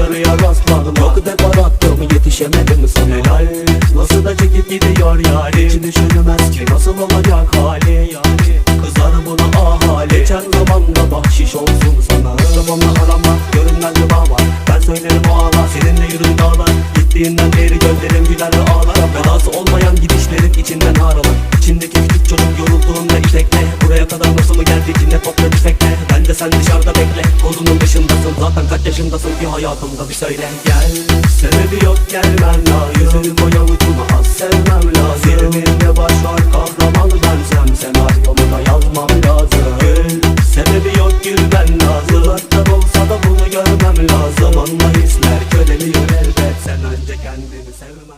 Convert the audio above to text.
başarıya rastladım. Yok depar attım yetişemedim sana. Helal. Nasıl da çekip gidiyor yani? Hiç düşünemez ki nasıl olacak hali yani? Kızar buna ahali. Geçen zamanda bahşiş olsun sana. Telefonla arama görünmez mi baba Ben söylerim o ağlar seninle yürür dağlar. Gittiğinden beri gözlerim güler ve ağlar. Belası olmayan gidişlerin içinden ağrılır İçindeki küçük çocuk yorulduğunda itekle Buraya kadar nasıl mı geldik yine topla tüfekle? Ben de sen dışarıda bekle. Kolunun dışındasın zaten kaç yaşındasın ki hayatımda bir söyle. Gel sebebi yok gelmen la Yüzünü boya ucunu az sevmem lazım. Zirvinde başlar kahraman bensem Senaryomu da yazmam lazım. Gül sebebi yok gülmen lazım Uzaktan olsa da bunu görmem lazım. Anla hisler köreliyor elbet. Sen önce kendini sevmen